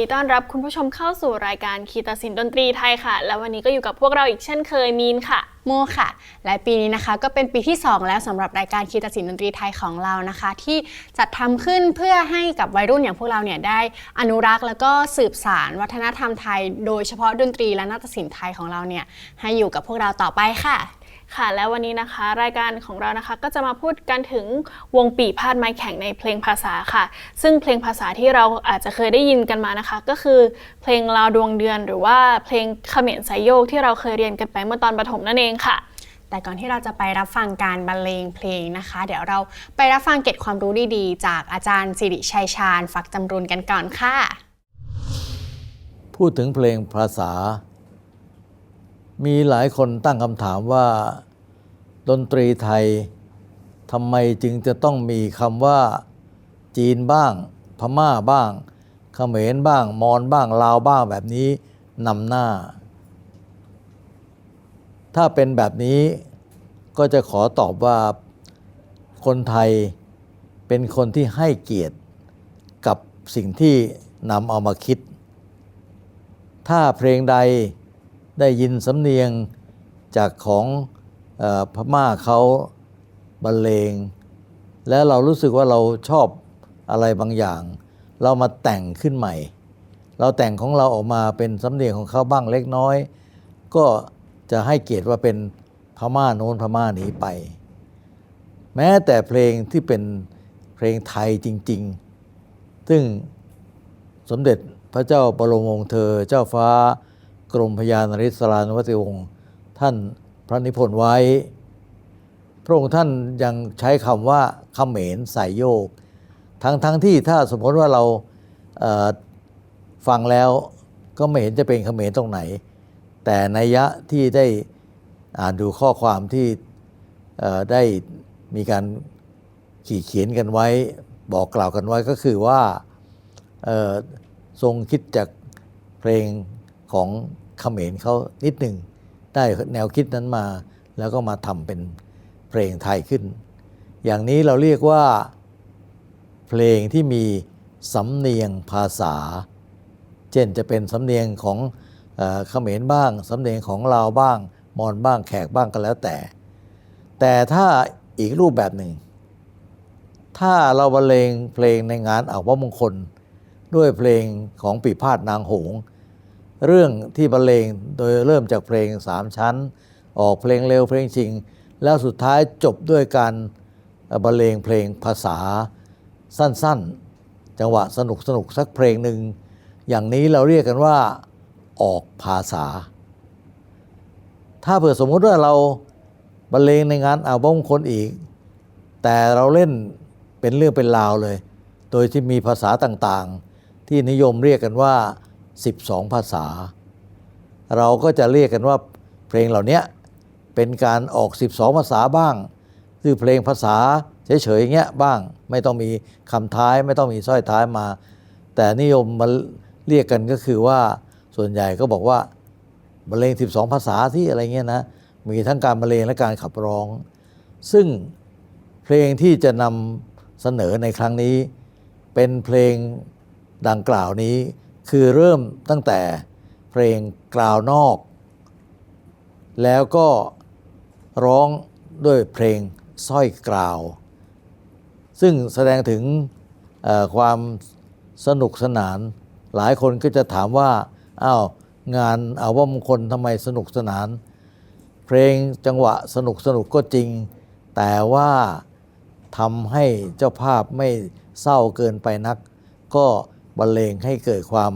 ดีต้อนรับคุณผู้ชมเข้าสู่รายการคีตาศิลปดนตรีไทยค่ะ แล้ววันนี้ก็อยู่กับพวกเราอีกเช่นเคยมีนค่ะ โมค่ะ และปีนี้นะคะก็เป็นปีที่ 2 แล้วสำหรับรายการคีตาศิลปดนตรีไทยของเรานะคะ ที่จัดทำขึ้นเพื่อให้กับวัยรุ่นอย่างพวกเราเนี่ยได้อนุรักษ์แล้วก็สืบสารวัฒนธรรมไทย โดยเฉพาะดนตรีและนาฏศิลป์ไทยของเราเนี่ยให้อยู่กับพวกเราต่อไปค่ะ ค่ะ แล้ววันนี้นะคะ รายการของเรานะคะก็จะมาพูดกันถึงวงปีพาดไม้แข็งในเพลงภาษาค่ะ ซึ่งเพลงภาษาที่เราอาจจะเคยได้ยินกันมานะคะ ก็คือเพลงลาวดวงเดือน หรือว่าเพลงเขมรสายโยกที่เราเคยเรียนกันไปเมื่อตอนประถมนั่นเองค่ะ แต่ก่อนที่เราจะไปรับฟังการบรรเลงเพลงนะคะ เดี๋ยวเราไปรับฟังเกร็ดความรู้ดีๆ จากอาจารย์สิริชัยชาญฝักจำรุนกันก่อนค่ะ พูดถึงเพลงภาษา มีหลายคนตั้งคำถามว่า ดนตรีไทยทำไมจึงจะต้องมีคำว่า จีนบ้าง พม่าบ้างเขมรบ้าง มอญบ้างลาวบ้างแบบนี้นำหน้า ถ้าเป็นแบบนี้ก็จะขอตอบว่าคนไทยเป็นคนที่ให้เกียรติกับสิ่งที่นำเอามาคิด ถ้าเพลงใด ได้ยินสำเนียงจากของออพม่าเขาบรรเลง แล้วเรารู้สึกว่าเราชอบอะไรบางอย่าง เรามาแต่งขึ้นใหม่ เราแต่งของเราออกมาเป็นสำเนียงของเขาบ้างเล็กน้อย ก็จะให้เกียรติว่าเป็นพม่าโน้นพม่านี้ไป แม้แต่เพลงที่เป็นเพลงไทยจริง ๆ ซึ่งสมเด็จพระเจ้าบรมวงศ์เธอเจ้าฟ้า กรมพยานริศรานวติวงศ์ท่านพระนิพนธ์ไว้ พระองค์ท่านยังใช้คำว่าเขมรใส่โยก ทั้งทั้งที่ถ้าสมมติว่าเราเฟังแล้วก็ไม่เห็นจะเป็นเขมรตรงไหน แต่นัยยะที่ได้อ่านดูข้อความที่ได้มีการขีดเขียนกันไว้ บอกกล่าวกันไว้ก็คือว่าทรงคิดจากเพลงของ เขมรเขานิดหนึ่งได้แนวคิดนั้นมา แล้วก็มาทำเป็นเพลงไทยขึ้น อย่างนี้เราเรียกว่าเพลงที่มีสำเนียงภาษา เช่นจะเป็นสำเนียงของเขมรบ้าง สำเนียงของลาวบ้าง มอญบ้างแขกบ้างก็แล้วแต่ แต่ถ้าอีกรูปแบบหนึ่ง ถ้าเราบรรเลงเพลงในงานอาวมงคล ด้วยเพลงของปีพาดนางหง เรื่องที่บรรเลงโดยเริ่มจากเพลงสามชั้น ออกเพลงเร็วเพลงชิง แล้วสุดท้ายจบด้วยการบรรเลงเพลงภาษาสั้นๆ จังหวะสนุกสนุกๆสักเพลงหนึ่ง อย่างนี้เราเรียกกันว่าออกภาษา ถ้าเผื่อสมมุติว่าเราบรรเลงในงานอาวมงคลอีก แต่เราเล่นเป็นเรื่องเป็นราวเลย โดยที่มีภาษาต่างๆ ที่นิยมเรียกกันว่า 12 ภาษา เราก็จะเรียกกันว่าเพลงเหล่านี้เป็นการออก 12 ภาษาบ้าง คือเพลงภาษาเฉยๆอย่างเงี้ยบ้างไม่ต้องมีคำท้ายไม่ต้องมีสร้อยท้ายมา แต่นิยมมาเรียกกันก็คือว่าส่วนใหญ่ก็บอกว่าบรรเลง 12 ภาษาที่อะไรเงี้ยนะมีทั้งการบรรเลงและการขับร้อง ซึ่งเพลงที่จะนำเสนอในครั้งนี้ เป็นเพลงดังกล่าวนี้ คือเริ่มตั้งแต่เพลงกล่าวนอก แล้วก็ร้องด้วยเพลงสร้อยกล่าว ซึ่งแสดงถึงความสนุกสนาน หลายคนก็จะถามว่าอ้าวงานอาวมงคลทำไมสนุกสนาน เพลงจังหวะสนุกสนุกก็จริง แต่ว่าทำให้เจ้าภาพไม่เศร้าเกินไปนัก ก็ บรรเลงให้เกิดความ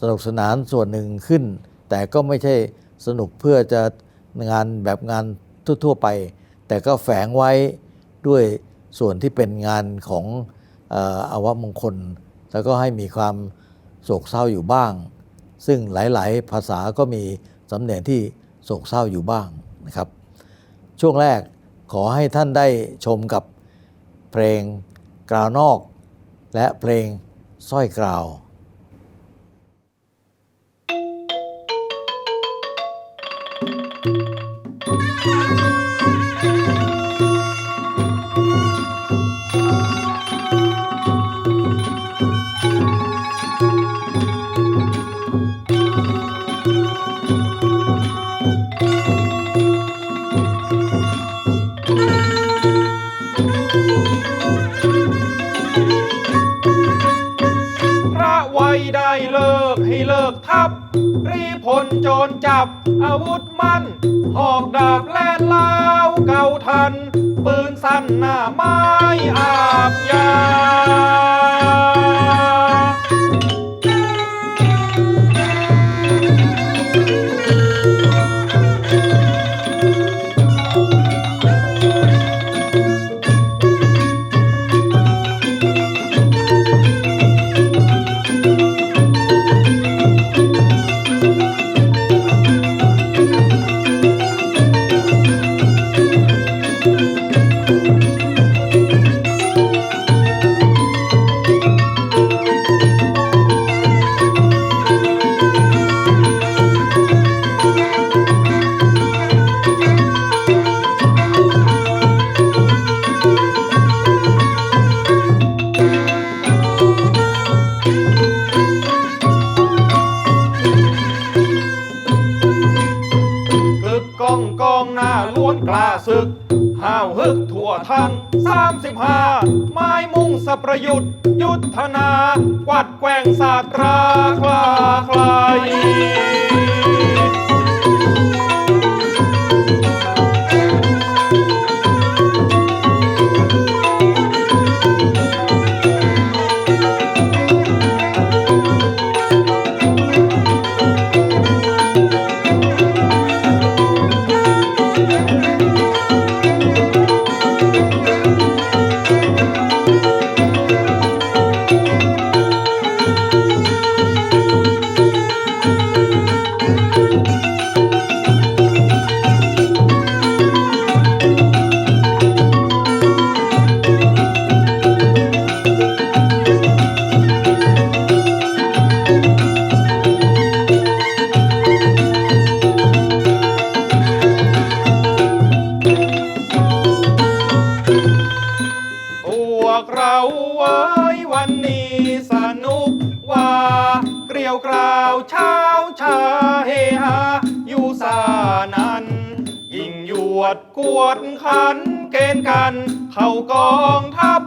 สนุกสนานส่วนหนึ่งขึ้น แต่ก็ไม่ใช่สนุกเพื่อจะงานแบบงานทั่ว ๆ ไป แต่ก็แฝงไว้ด้วยส่วนที่เป็นงานของอ่ออาวมงคล แล้วก็ให้มีความโศกเศร้าอยู่บ้าง ซึ่งหลาย ๆ ภาษาก็มีสำเนียงที่โศกเศร้าอยู่บ้างนะครับ ช่วงแรกขอให้ท่านได้ชมกับเพลงกราวนอก และเพลงสร้อยกล่าว เราไว้วันนี้สนุกว่าเกลียวกราวเช้าชาเฮฮาอยู่สานันยิ่งยวดกวดขันเกณฑ์กัน เข้ากองทัพ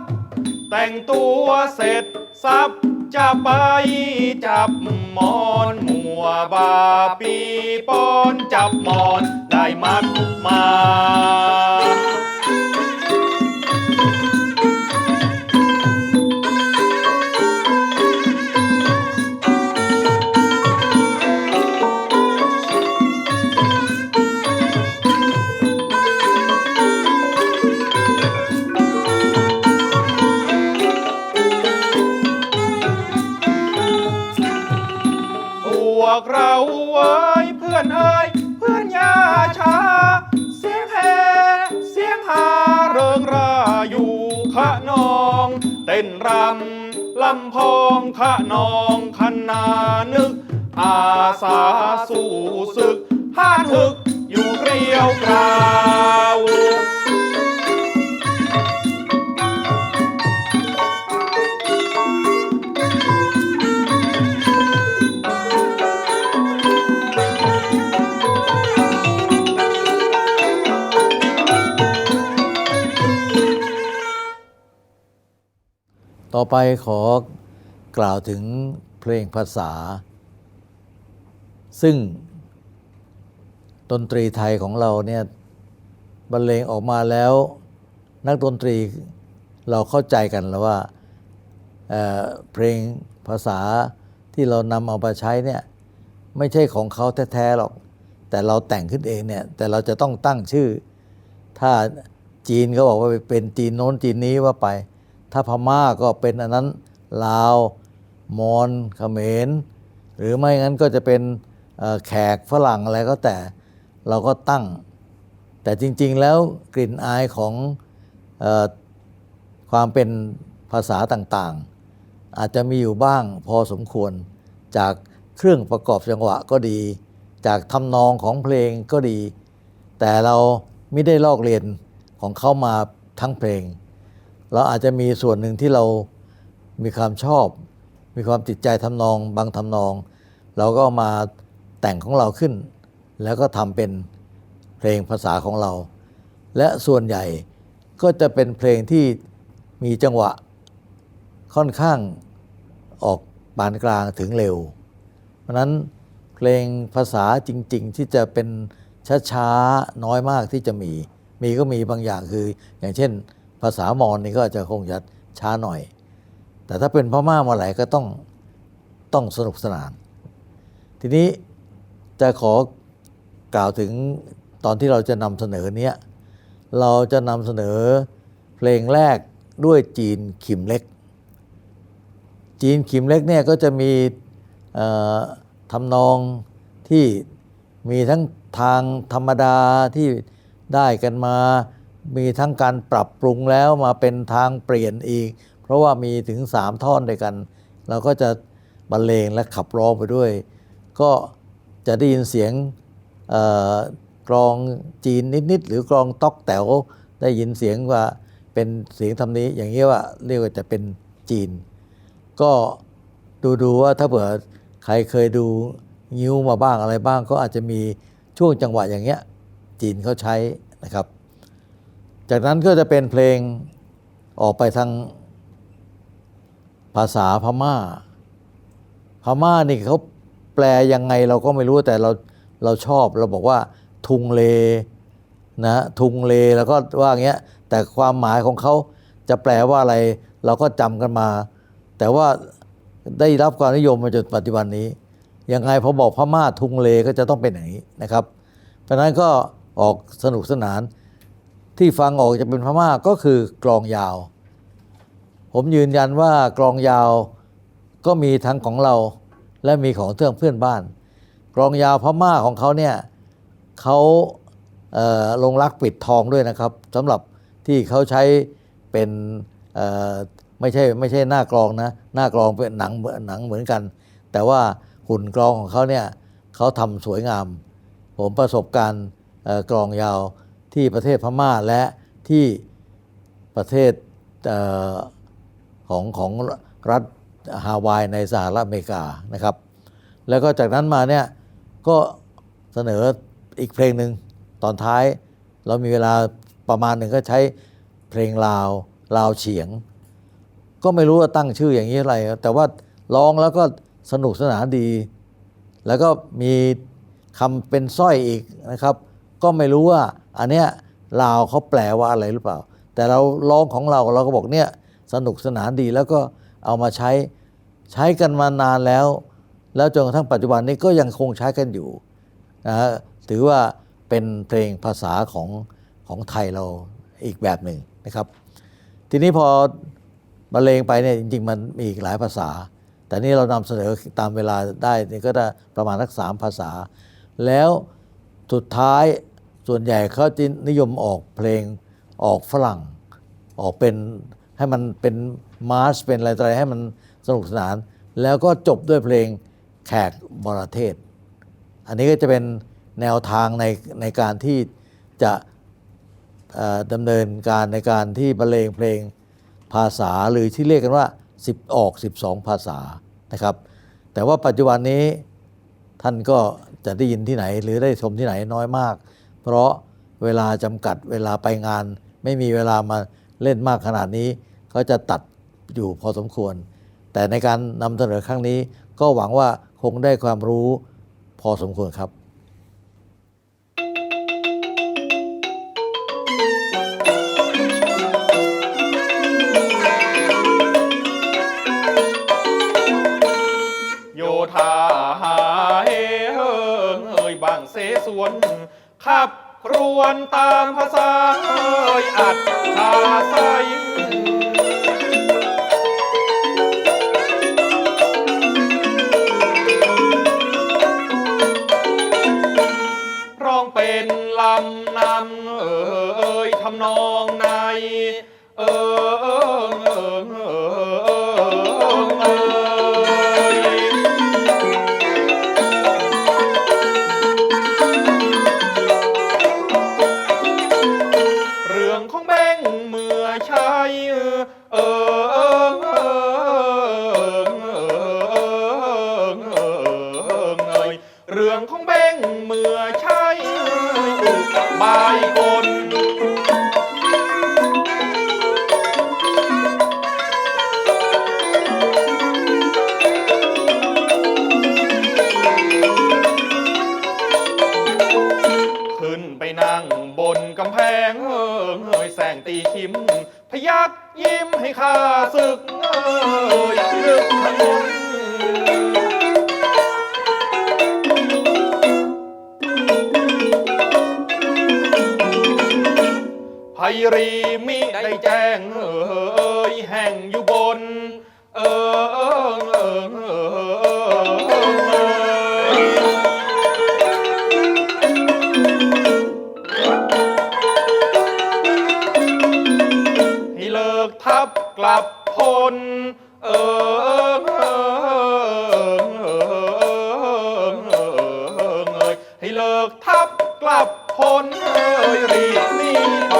แต่งตัวเสร็จสับจะไปจับมอนมัวบาปีปอนจับมอนได้มัดมา วกเราเอ้เพื่อนเอ้ยเพื่อนยาชา เสียงแหเสียงหาเริงราอยู่ขะนอง เต้นรำลำพองขะนองคันนานึก อาสาสู่ศึกหานฮึกอยู่เกลียวกราว ต่อไปขอกล่าวถึงเพลงภาษา ซึ่งดนตรีไทยของเราเนี่ยบรรเลงออกมาแล้ว นักดนตรีเราเข้าใจกันแล้วว่าเเพลงภาษาที่เรานำเอามาใช้เนี่ยไม่ใช่ของเขาแท้ๆหรอก แต่เราแต่งขึ้นเองเนี่ยแต่เราจะต้องตั้งชื่อ ถ้าจีนก็บอกว่าเป็นจีนโน้นจีนนี้ว่าไป ถ้าพม่าก็เป็นอันนั้นลาวมอญเขมร หรือไม่งั้นก็จะเป็นแขกฝรั่งอะไรก็แต่เราก็ตั้ง แต่จริง ๆ แล้วกลิ่นอายของออความเป็นภาษาต่างๆ อาจจะมีอยู่บ้างพอสมควรจากเครื่องประกอบจังหวะก็ดี จากทำนองของเพลงก็ดี แต่เราไม่ได้ลอกเรียนของเขามาทั้งเพลง เราอาจจะมีส่วนหนึ่งที่เรามีความชอบ มีความติดใจทำนอง บางทำนอง เราก็เอามาแต่งของเราขึ้น แล้วก็ทำเป็นเพลงภาษาของเรา และส่วนใหญ่ก็จะเป็นเพลงที่มีจังหวะค่อนข้างออกปานกลางถึงเร็ว เพราะนั้นเพลงภาษาจริง ๆ ที่จะเป็นช้าๆน้อยมากที่จะมี มีก็มีบางอย่างคือ อย่างเช่น ภาษามอญนี่ก็จะคงจะช้าหน่อย แต่ถ้าเป็นพม่ามาไหลก็ต้องต้องสนุกสนาน ทีนี้จะขอกล่าวถึงตอนที่เราจะนำเสนอเนี้ยเราจะนำเสนอเพลงแรกด้วยจีนขิมเล็ก จีนขิมเล็กเนี่ยก็จะมีทำนองที่มีทั้งทางธรรมดาที่ได้กันมา มีทั้งการปรับปรุงแล้วมาเป็นทางเปลี่ยนอีก เพราะว่ามีถึงสามท่อนด้วยกัน เราก็จะบรรเลงและขับร้องไปด้วย ก็จะได้ยินเสียงกลองจีนนิดๆหรือกลองต๊อกแต๋วได้ยินเสียงว่าเป็นเสียงทำนี้อย่างนี้ว่าเรียกว่าจะเป็นจีน ก็ดูดูว่าถ้าเผื่อใครเคยดูงิ้วมาบ้างอะไรบ้าง ก็อาจจะมีช่วงจังหวะอย่างเงี้ยจีนเขาใช้นะครับ จากนั้นก็จะเป็นเพลงออกไปทางภาษาพม่า พม่านี่เขาแปลยังไงเราก็ไม่รู้แต่เราเราชอบเราบอกว่าทุงเลนะทุงเลแล้วก็ว่าอย่างเงี้ยแต่ความหมายของเขาจะแปลว่าอะไร เราก็จำกันมา แต่ว่าได้รับความนิยมมาจนปัจจุบันนี้ ยังไงพอบอกพม่าทุงเลก็จะต้องเป็นอย่างนี้นะครับ เพราะนั้นก็ออกสนุกสนาน ที่ฟังออกจะเป็นพม่าก็คือกลองยาว ผมยืนยันว่ากลองยาวก็มีทั้งของเราและมีของเพื่อนเพื่อนบ้าน กลองยาวพม่าของเขาเนี่ยเขาเลงรักปิดทองด้วยนะครับสำหรับที่เขาใช้เป็นไม่ใช่ไม่ใช่หน้ากลองนะหน้ากลองเป็นหนังเหมือนหนังเหมือนกัน แต่ว่าหุ่นกลองของเขาเนี่ยเขาทำสวยงาม ผมประสบการณ์กลองยาว ที่ประเทศพม่าและที่ประเทศเออของของรัฐฮาวายในสหรัฐอเมริกานะครับ แล้วก็จากนั้นมาเนี่ยก็เสนออีกเพลงหนึ่งตอนท้ายเรามีเวลาประมาณหนึ่งก็ใช้เพลงลาวลาวเฉียง ก็ไม่รู้ว่าตั้งชื่ออย่างนี้อะไร แต่ว่าร้องแล้วก็สนุกสนานดี แล้วก็มีคำเป็นสร้อยอีกนะครับ ก็ไม่รู้ว่า อันเนี้ยลาวเขาแปลว่าอะไรหรือเปล่า แต่เราร้องของเราเราก็บอกเนี่ยสนุกสนานดีแล้วก็เอามาใช้ใช้กันมานานแล้ว แล้วจนกระทั่งปัจจุบันนี้ก็ยังคงใช้กันอยู่นะฮะถือว่าเป็นเพลงภาษาของของไทยเราอีกแบบหนึ่งนะครับ ทีนี้พอบรรเลงไปเนี่ยจริงๆ มันมีอีกหลายภาษา แต่นี่เรานำเสนอตามเวลาได้นี่ก็ได้ประมาณสักสามภาษา แล้วสุดท้าย ส่วนใหญ่เขาจะนิยมออกเพลงออกฝรั่ง ออกเป็นให้มันเป็นมาร์ชเป็นอะไรต่ออะไรให้มันสนุกสนาน แล้วก็จบด้วยเพลงแขกบรเทศ อันนี้ก็จะเป็นแนวทางในในการที่จะดำเนินการในการที่บรรเลงเพลงภาษาหรือที่เรียกกันว่า 10 ออก 12 ภาษานะครับ แต่ว่าปัจจุบันนี้ท่านก็จะได้ยินที่ไหน หรือได้ชมที่ไหนน้อยมาก เพราะเวลาจำกัดเวลาไปงาน ไม่มีเวลามาเล่นมากขนาดนี้ ก็จะตัดอยู่พอสมควร แต่ในการนำเสนอครั้งนี้ ก็หวังว่าคงได้ความรู้พอสมควรครับธาหาเฮเองเอ่ยบางเสสวนข้า รวนตามภาษาเอ่ยอัดชาใส กลับพลเออเออเออเออเออให้เลิกทับกลับพลเอ้ยรีบหนีไป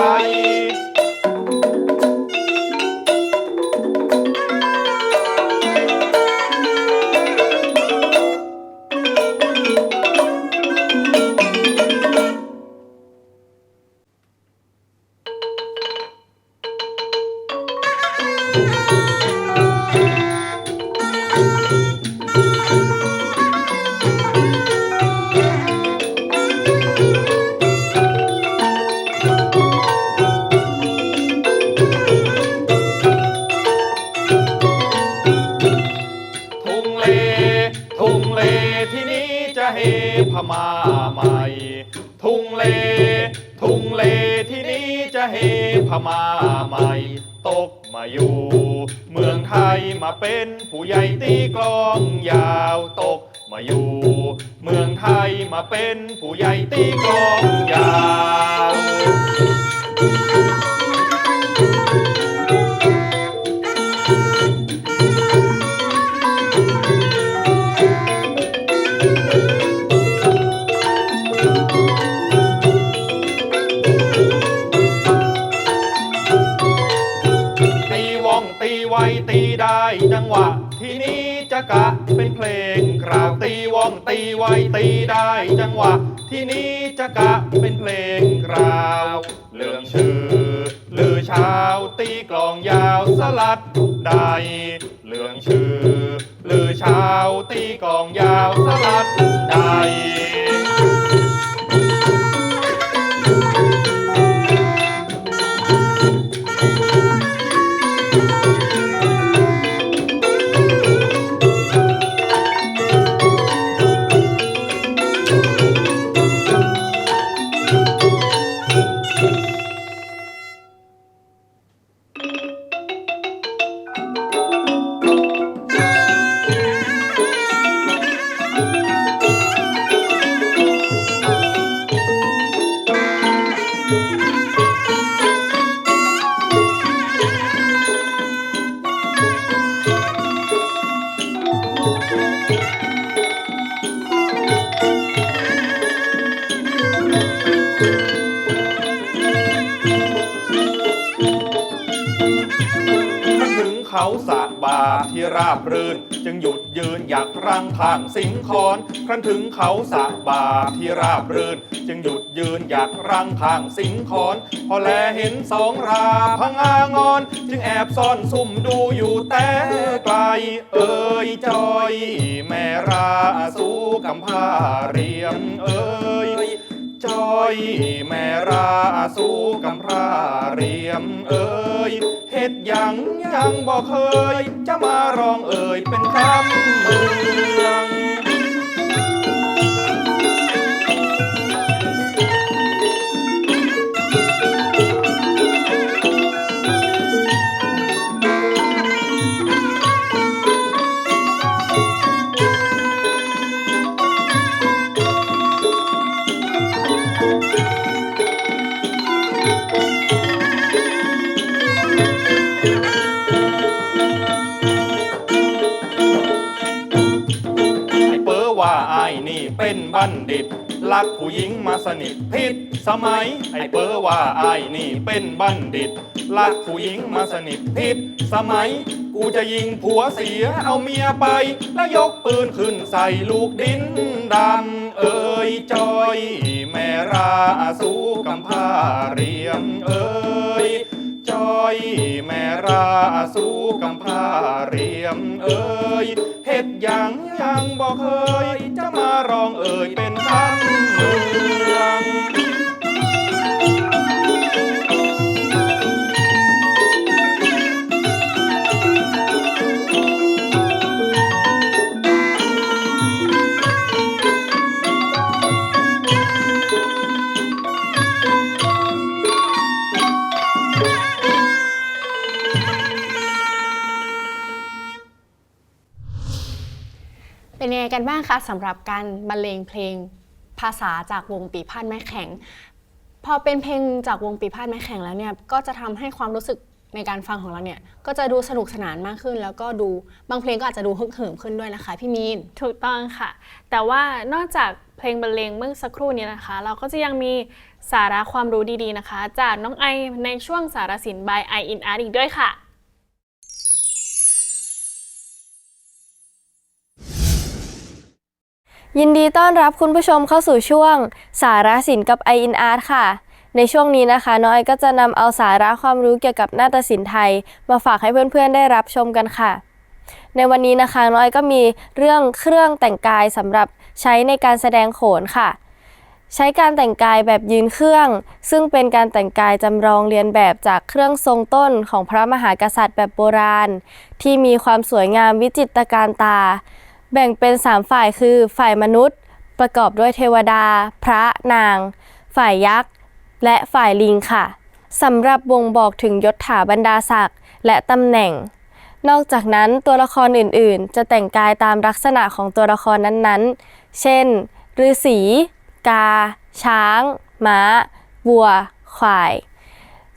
เป็นผู้ใหญ่ตีกลองยาวตก มาอยู่ เมืองไทยมาเป็นผู้ใหญ่ตีกลอง กะ เป็นเพลงกราวตีว่องตีไวตีได้จังหวะ ที่นี้จะกะเป็นเพลงกราวเรื่องชื่อลือชาวตีกลองยาวสลัดใดเรื่องชื่อลือชาวตีกลองยาวสลัดใด รังทางสิงคอนครั้นถึงเขาสะบาที่ราบรื่น จึงหยุดยืนอยากรังทางสิงคอนพอแลเห็นสองราพงางอน จึงแอบซ่อนซุ่มดูอยู่แต่ไกล เอ่ยจอย แม่ราสู้กำพาเรียมเอ่ย จอย แม่ราสู้กำพร้าเรียมเอ่ยเฮ็ดหยังยังบอกเคย จะมาร้องเอ่ยเป็นคำเมือง บัณฑิตรักผู้หญิงมาสนิทผิดสมัย ไอ้เปอว่าไอ้นี่เป็นบัณฑิตรักผู้หญิงมาสนิทผิดสมัย กูจะยิงผัวเสียเอาเมียไป แล้วยกปืนขึ้นใส่ลูกดินดำเอ่ยจอย แม่ราสู้กำพาเรียมเอ่ย จอย แม่ราสู้กำพร้าเรียมเอ่ยเฮ็ดหยังยังบอกเคย จะมาร้องเอ่ยเป็นคำเมือง ยังไงกันบ้างคะสำหรับการบรรเลงเพลงภาษาจากวงปีพาดไม้แข็ง พอเป็นเพลงจากวงปีพาดไม้แข็งแล้วเนี่ยก็จะทำให้ความรู้สึกในการฟังของเราเนี่ยก็จะดูสนุกสนานมากขึ้น แล้วก็ดูบางเพลงก็อาจจะดูฮึกเหิมขึ้นด้วยนะคะพี่มีนถูกต้องค่ะ แต่ว่านอกจากเพลงบรรเลงเมื่อสักครู่นี้นะคะ เราก็จะยังมีสาระความรู้ดีๆนะคะ จากน้องไอในช่วงสารสิน by i in art อีกด้วยค่ะ ยินดีต้อนรับคุณผู้ชมเข้าสู่ช่วง สาระสินกับ i in art ค่ะ ในช่วงนี้นะคะ น้องไอก็จะนำเอาสาระความรู้เกี่ยวกับนาฏศิลป์ไทย มาฝากให้เพื่อนๆได้รับชมกันค่ะ ในวันนี้นะคะน้องไอก็มีเรื่องเครื่องแต่งกายสำหรับใช้ในการแสดงโขนค่ะ ใช้การแต่งกายแบบยืนเครื่อง ซึ่งเป็นการแต่งกายจำลองเรียนแบบจากเครื่องทรงต้นของพระมหากษัตริย์แบบโบราณ ที่มีความสวยงามวิจิตรการตา แบ่งเป็น 3 ฝ่ายคือฝ่ายมนุษย์ ประกอบด้วยเทวดา พระนาง ฝ่ายยักษ์ และฝ่ายลิงค่ะสำหรับบ่งบอกถึงยศถาบรรดาศักดิ์และตำแหน่ง นอกจากนั้นตัวละครอื่นๆ จะแต่งกายตามลักษณะของตัวละครนั้นๆ เช่นฤาษีกา ช้าง ม้า วัว ควาย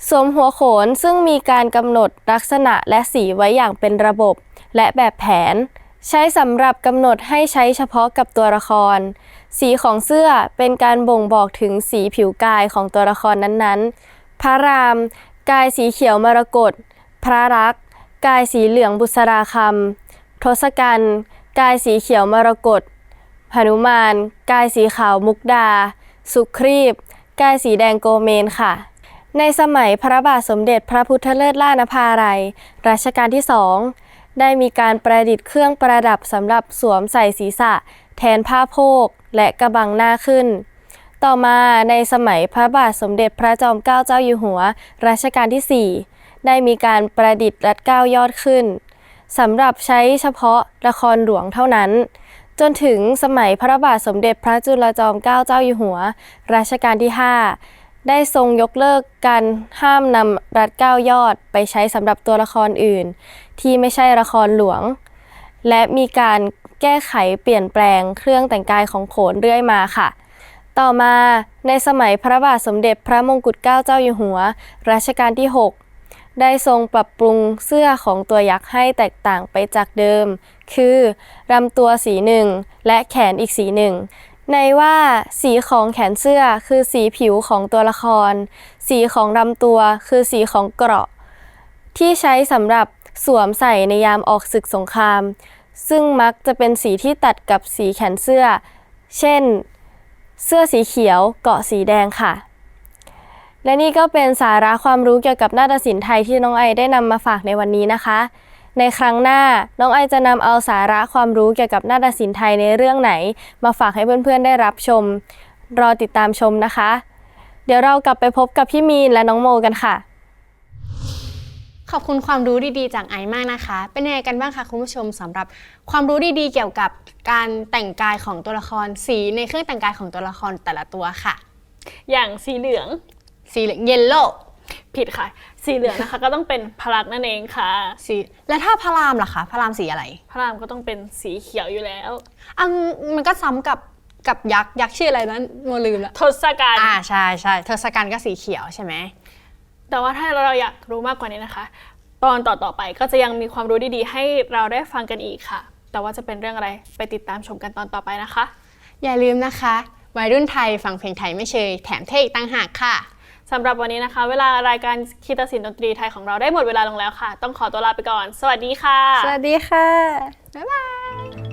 สวมหัวโขนซึ่งมีการกำหนดลักษณะและสีไว้อย่างเป็นระบบ และแบบแผน ใช้สำหรับกำหนดให้ใช้เฉพาะกับตัวละคร สีของเสื้อเป็นการบ่งบอกถึงสีผิวกายของตัวละครนั้นๆ พระราม กายสีเขียวมรกตพระรักกายสีเหลืองบุษราคำทศกัณฐ์กายสีเขียวมรกตหนุมาน กายสีขาวมุกดา สุครีบ กายสีแดงโกเมนค่ะ ในสมัยพระบาทสมเด็จพระพุทธเลิศล่านภาลัยรัชกาลที่สอง ได้มีการประดิษฐ์เครื่องประดับสำหรับสวมใส่ศีรษะ แทนผ้าโพกและกระบังหน้าขึ้น ต่อมาในสมัยพระบาทสมเด็จพระจอมเกล้าเจ้าอยู่หัว รัชกาลที่ 4 ได้มีการประดิษฐ์รัดเก้ายอดขึ้นสำหรับใช้เฉพาะละครหลวงเท่านั้น จนถึงสมัยพระบาทสมเด็จพระจุลจอมเกล้าเจ้าอยู่หัว รัชกาลที่ 5 ได้ทรงยกเลิกการห้ามนำรัดเก้ายอดไปใช้สำหรับตัวละครอื่น ที่ไม่ใช่ละครหลวง และมีการแก้ไขเปลี่ยนแปลงเครื่องแต่งกายของโขนเรื่อยมาค่ะ ต่อมาในสมัยพระบาทสมเด็จพระมงกุฎเกล้าเจ้าอยู่หัว รัชกาลที่ 6 ได้ทรงปรับปรุงเสื้อของตัวยักษ์ให้แตกต่างไปจากเดิม คือลำตัวสีหนึ่งและแขนอีกสีหนึ่ง ในว่าสีของแขนเสื้อคือสีผิวของตัวละคร สีของลำตัวคือสีของเกราะ ที่ใช้สำหรับสวมใส่ในยามออกศึกสงคราม ซึ่งมักจะเป็นสีที่ตัดกับสีแขนเสื้อ เช่น เสื้อสีเขียวเกาะสีแดงค่ะ และนี่ก็เป็นสาระความรู้เกี่ยวกับนาฏศิลป์ไทยที่น้องไอได้นำมาฝากในวันนี้นะคะ ในครั้งหน้าน้องไอจะนำเอาสาระความรู้เกี่ยวกับนาฏศิลป์ไทยในเรื่องไหน มาฝากให้เพื่อนๆได้รับชม รอติดตามชมนะคะ เดี๋ยวเรากลับไปพบกับพี่มีนและน้องโมกันค่ะ ขอบคุณความรู้ดีๆ จากไอซ์มากนะคะ เป็นยังไงกันบ้างคะคุณผู้ชมสำหรับความรู้ดีๆ เกี่ยวกับการแต่งกายของตัวละครสีในเครื่องแต่งกายของตัวละครแต่ละตัวค่ะ อย่างสีเหลือง สีเหลืองเยลโล่ผิดค่ะ สีเหลืองนะคะ ก็ต้องเป็นพลักนั่นเองค่ะ สีแล้วถ้าพระรามล่ะคะพระรามสีอะไรพระรามก็ต้องเป็นสีเขียวอยู่แล้ว อันมันก็ซ้ำกับกับยักษ์ยักษ์ชื่ออะไรนั้นโมลืมละทศกัณฐ์อ่าใช่ใช่เทศกัณฐ์ก็สีเขียวใช่ไหมแต่ว่าถ้าเราอยากรู้มากกว่านี้นะคะ ตอนต่อๆไปก็จะยังมีความรู้ดีๆ ให้เราได้ฟังกันอีกค่ะ แต่ว่าจะเป็นเรื่องอะไรไปติดตามชมกันตอนต่อไปนะคะ อย่าลืมนะคะ วัยรุ่นไทยฟังเพลงไทยไม่เชยแถมเท่อีกตั้งหากค่ะ สำหรับวันนี้นะคะ เวลารายการคีตศิลป์ดนตรีไทยของเราได้หมดเวลาลงแล้วค่ะ ต้องขอตัวลาไปก่อน สวัสดีค่ะ สวัสดีค่ะ บ๊ายบาย